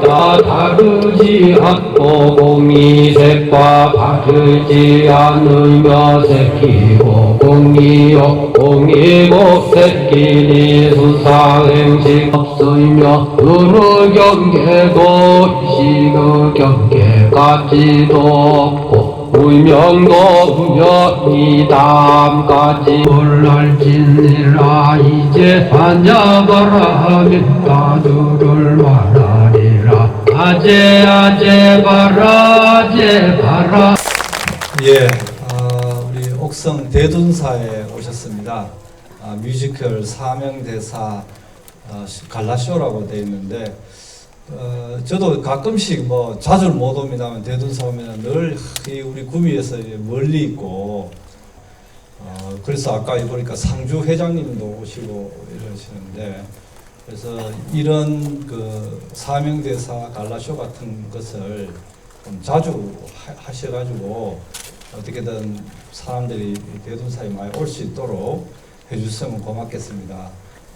바르지 않고 공이색과 바르지 않으며 새끼고 공이요 공이고 새끼니 수사행식 없으며 어느 경계도 시그 경계까지도 없고 불명도 없며 이담까지 올랄진이라 이제 앉아봐라 하면 나들을 말하리라 아재 아재 봐라 아재 봐라 예, 아, 우리 옥성 대둔사에 오셨습니다. 아, 뮤지컬 사명대사 아, 시- 갈라쇼라고 되어 있는데 어, 저도 가끔씩 뭐 자주 못 옵니다만 대둔사 오면 늘이 우리 구미에서 멀리 있고 어, 그래서 아까 보니까 상주 회장님도 오시고 이러시는데 그래서 이런 그 사명대사 갈라쇼 같은 것을 좀 자주 하- 하셔가지고 어떻게든 사람들이 대둔사에 많이 올 수 있도록 해주시면 고맙겠습니다.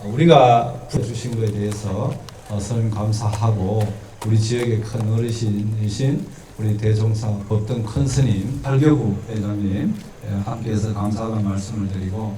어, 우리가 주신 것에 대해서 어, 선임 감사하고 우리 지역의 큰 어르신이신 우리 대종사 법등 큰 스님 팔교구 회장님 예, 함께해서 감사하는 말씀을 드리고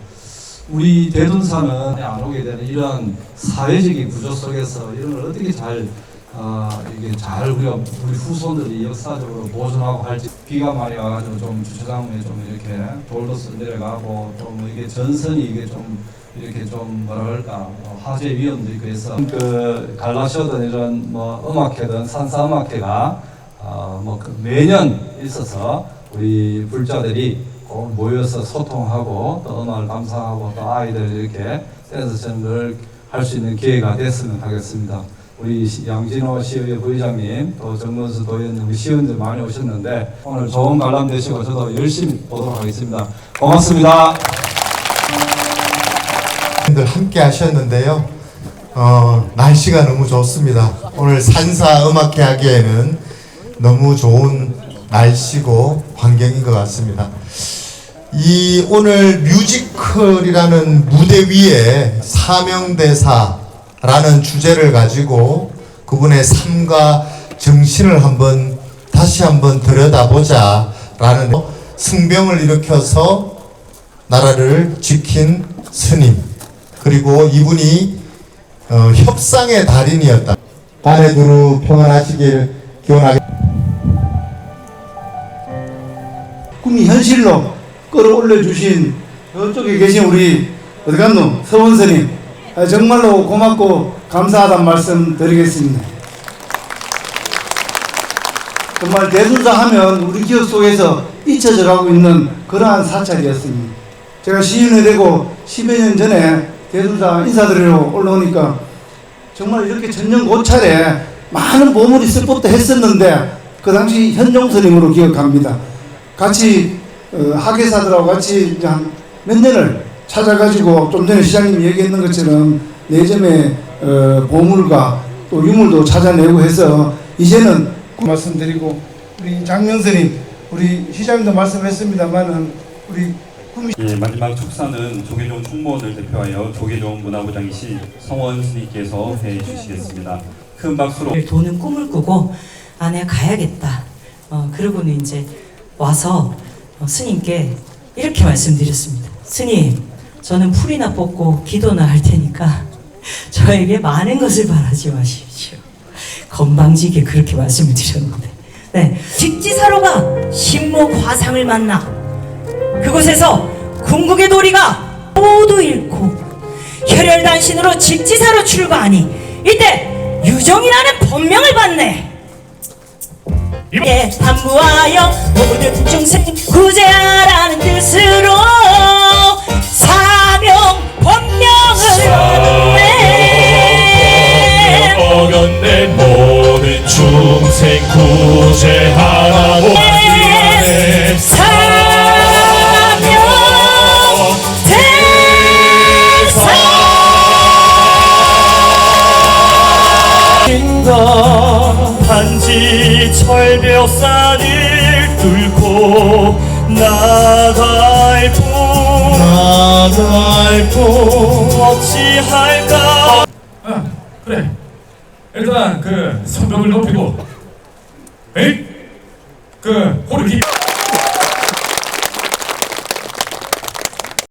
우리 대둔사는 안 오게 되는 이런 사회적인 구조 속에서 이런 걸 어떻게 잘 아, 이게 잘 우리가 우리 후손들이 역사적으로 보존하고 할지 비가 많이 와가지고 좀 주차장에 좀 이렇게 돌로서 내려가고 좀 이게 전선이 이게 좀 이렇게 좀 그럴까 어, 화재 위험도 있고 해서 그 갈라쇼든 이런 뭐 음악회든 산사음악회가 어, 뭐그 매년 있어서 우리 불자들이 꼭 모여서 소통하고 또 음악을 감상하고 또 아이들 이렇게 댄스 전을 할 수 있는 기회가 됐으면 하겠습니다. 우리 시- 양진호 시의회 부의장님, 또 정문수 도의원님, 시의원들 많이 오셨는데 오늘 좋은 관람 되시고 저도 열심히 보도록 하겠습니다. 고맙습니다. 들 함께 하셨는데요. 어, 날씨가 너무 좋습니다. 오늘 산사 음악회 하기에는 너무 좋은 날씨고 환경인 것 같습니다. 이 오늘 뮤지컬이라는 무대 위에 사명대사라는 주제를 가지고 그분의 삶과 정신을 한번 다시 한번 들여다보자 라는 승병을 일으켜서 나라를 지킨 스님 그리고 이분이 어, 협상의 달인이었다. 한해 두루 평안하시길 기원하겠습니다. 현실로 끌어올려 주신 저쪽에 계신 우리 어디 갔노 서원스님 아, 정말로 고맙고 감사하다는 말씀 드리겠습니다. 정말 대둔사 하면 우리 기억 속에서 잊혀져 가고 있는 그러한 사찰이었습니다. 제가 시인이 되고 10여 년 전에 대둔사 인사드리러 올라오니까 정말 이렇게 전년 고찰에 많은 보물이 있을 법도 했었는데 그 당시 현종 스님으로 기억합니다. 같이 어, 학예사들하고 같이 이제 한몇 년을 찾아가지고 좀 전에 시장님이 얘기했는 것처럼 내점의 어, 보물과 또 유물도 찾아내고 해서 이제는 말씀드리고 우리 장명선님 우리 시장님도 말씀했습니다만은 우리 예, 마지막 축사는 조계종 총무원을 대표하여 조계종 문화부장이신 성원 스님께서 해주시겠습니다. 큰 박수로 도는 꿈을 꾸고 아 내가 가야겠다. 어, 그러고는 이제 와서 어, 스님께 이렇게 말씀드렸습니다. 스님, 저는 풀이나 뽑고 기도나 할 테니까 저에게 많은 것을 바라지 마십시오. 건방지게 그렇게 말씀을 드렸는데, 네, 직지사로가 신목 화상을 만나 그곳에서 궁극의 도리가 모두 잃고 혈혈단신으로 직지사로 출가하니 이때 유정이라는 법명을 받네. 예, 담부하여 모든 중생 구제하라는 뜻으로 사명 받네. 어겼네 모든 중생 구제하라고 사명 대사 단지 철벽산을 뚫고 나갈 뿐 나갈 뿐 어찌할까? 아, 그래. 일단 그 성벽을 높이고 에이 그 호르기